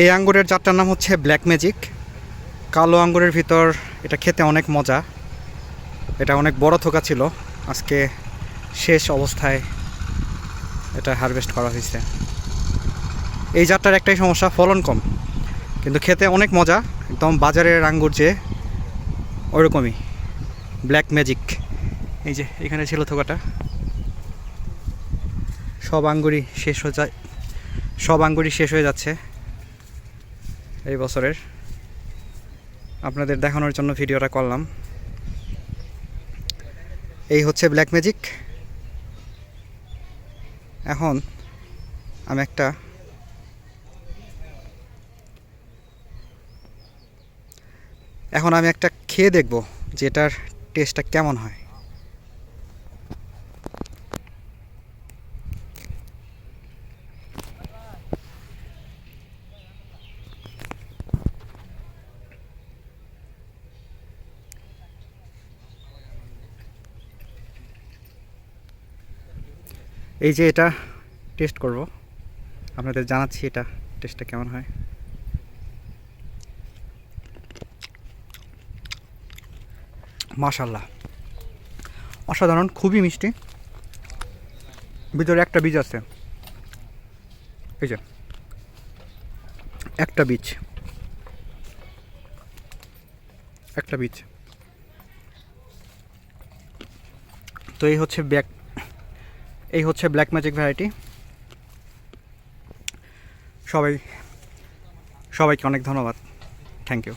এই আঙ্গুরের জাতটার নাম হচ্ছে ব্ল্যাক ম্যাজিক কালো আঙ্গুরের ভিতর এটা খেতে অনেক মজা। এটা অনেক বড় থোকা ছিল। আজকে শেষ অবস্থায় এটা হারভেস্ট করা হয়েছে। এই জাতটার একটাই সমস্যা, ফলন কম। কিন্তু খেতে অনেক মজা। একদম বাজারের আঙ্গুর যে ওরকমই। ব্ল্যাক ম্যাজিক এই যে এখানে ছিল থোকাটা। সব আঙ্গুরই শেষ হয়ে যায়। সব আঙ্গুরই শেষ হয়ে যাচ্ছে। এই বছরের। আপনাদের দেখানোর জন্য ভিডিওটা করলাম। এই হচ্ছে ব্ল্যাক ম্যাজিক এখন আমি একটা এখন আমি একটা খেয়ে দেখব যে এটার টেস্টটা কেমন হয়। এই যে এটা টেস্ট করব। আপনাদের জানাচ্ছি এটা টেস্টটা কেমন হয়। মাশাল্লাহ অসাধারণ, খুবই মিষ্টি। ভিতরে একটা বীজ আছে। এই যে। একটা বীজ। একটা বীজ। তো এই হচ্ছে ব্যাক এই হচ্ছে ব্ল্যাক ম্যাজিক ভ্যারাইটি সবাই সবাইকে অনেক ধন্যবাদ। Thank you